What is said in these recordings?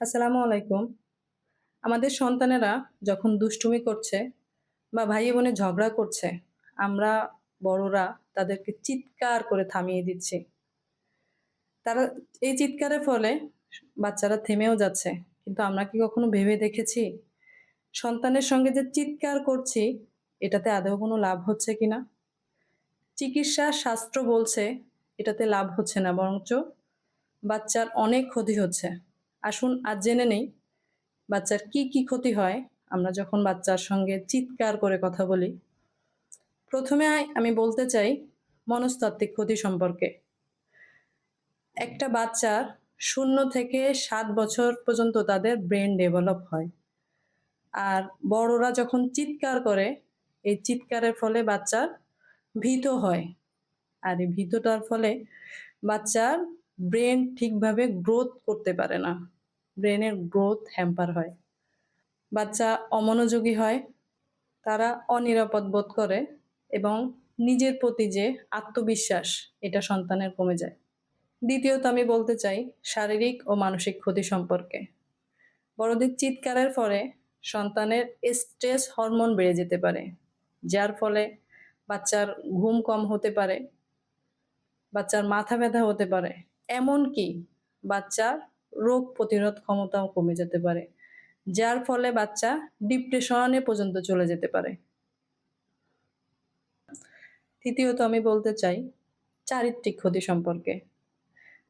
আসসালামু আলাইকুম। আমাদের সন্তানেরা যখন দুষ্টুমি করছে বা ভাই বোনে ঝগড়া করছে, আমরা বড়রা তাদেরকে চিৎকার করে থামিয়ে দিচ্ছি। তারা এই চিৎকারের ফলে বাচ্চারা থেমেও যাচ্ছে। কিন্তু আমরা কি কখনো ভেবে দেখেছি? সন্তানের সঙ্গে যে চিৎকার করছি, এটাতে আদৌ কোনো লাভ হচ্ছে কি না চিকিৎসা শাস্ত্র বলছে, এটাতে লাভ হচ্ছে না, বরঞ্চ বাচ্চার অনেক ক্ষতি হচ্ছে। আসুন আজ জেনে নেই, বাচ্চার কি কি ক্ষতি হয়, আমরা যখন বাচ্চার সঙ্গে চিৎকার করে কথা বলি। প্রথমে আমি বলতে চাই মনস্তাত্ত্বিক ক্ষতি সম্পর্কে। একটা বাচ্চার শূন্য থেকে সাত বছর পর্যন্ত তাদের ব্রেন ডেভেলপ হয়। আর বড়রা যখন চিৎকার করে, এই চিৎকারের ফলে বাচ্চার ভীত হয়। আর এই ভীতটার ফলে বাচ্চার ব্রেন ঠিকভাবে গ্রোথ করতে পারে না। ব্রেনের গ্রোথ হ্যাম্পার হয়। বাচ্চা অমনোযোগী হয়, তারা অনিরাপদ বোধ করে এবং নিজের প্রতি যে আত্মবিশ্বাস, এটা সন্তানের কমে যায়। দ্বিতীয়ত আমি বলতে চাই, শারীরিক ও মানসিক ক্ষতি সম্পর্কে। বড়দের চিৎকারের ফলে সন্তানের স্ট্রেস হরমোন বেড়ে যেতে পারে, যার ফলে বাচ্চার ঘুম কম হতে পারে, বাচ্চার মাথা ব্যথা হতে পারে এমনকি বাচ্চার রোগ প্রতিরোধ ক্ষমতাও কমে যেতে পারে, যার ফলে বাচ্চা ডিপ্রেশনে পর্যন্ত চলে যেতে পারে। তৃতীয়ত আমি বলতে চাই চারিত্রিক ক্ষতি সম্পর্কে।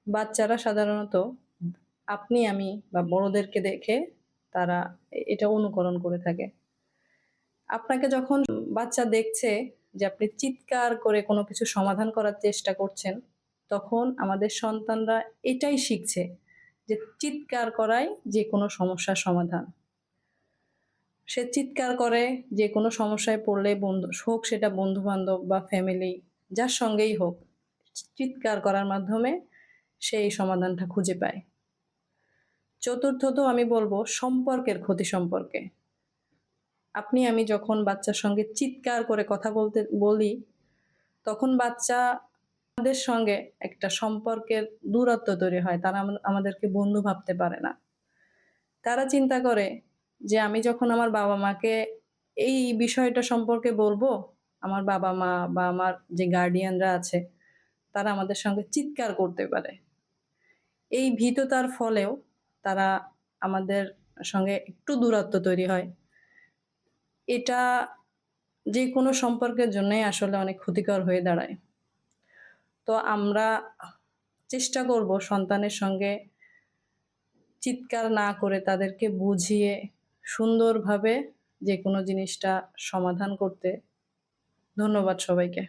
বাচ্চারা সাধারণত আপনি, আমি বা বড়দেরকে দেখে তারা এটা অনুকরণ করে থাকে। আপনাকে যখন বাচ্চা দেখছে যে আপনি চিৎকার করে কোনো কিছু সমাধান করার চেষ্টা করছেন তখন আমাদের সন্তানরা এটাই শিখছে যে চিৎকার করাই যে কোনো সমস্যার সমাধান। সে চিৎকার করে যে কোনো সমস্যায় পড়লে বন্ধু, হোক সেটা বন্ধু বান্ধব বা ফ্যামিলি যার সঙ্গেই হোক, চিৎকার করার মাধ্যমে সেই সমাধানটা খুঁজে পায়। চতুর্থত আমি বলব সম্পর্কের ক্ষতি সম্পর্কে। আপনি, আমি যখন বাচ্চার সঙ্গে চিৎকার করে কথা বলতে বলি, তখন বাচ্চা আমাদের সঙ্গে একটা সম্পর্কের দূরত্ব তৈরি হয়, তারা আমাদেরকে বন্ধু ভাবতে পারে না। তারা চিন্তা করে যে আমি যখন আমার বাবা মাকে এই বিষয়টা সম্পর্কে বলব, আমার বাবা মা বা আমার যে গার্ডিয়ানরা আছে, তারা আমাদের সঙ্গে চিৎকার করতে পারে। এই ভীততার ফলেও তারা আমাদের সঙ্গে একটু দূরত্ব তৈরি হয়। এটা যে কোনো সম্পর্কের জন্যই আসলে অনেক ক্ষতিকর হয়ে দাঁড়ায়। তো আমরা চেষ্টা করব সন্তানের সঙ্গে চিৎকার না করে তাদেরকে বুঝিয়ে সুন্দরভাবে যে কোনো জিনিসটা সমাধান করতে। ধন্যবাদ সবাইকে।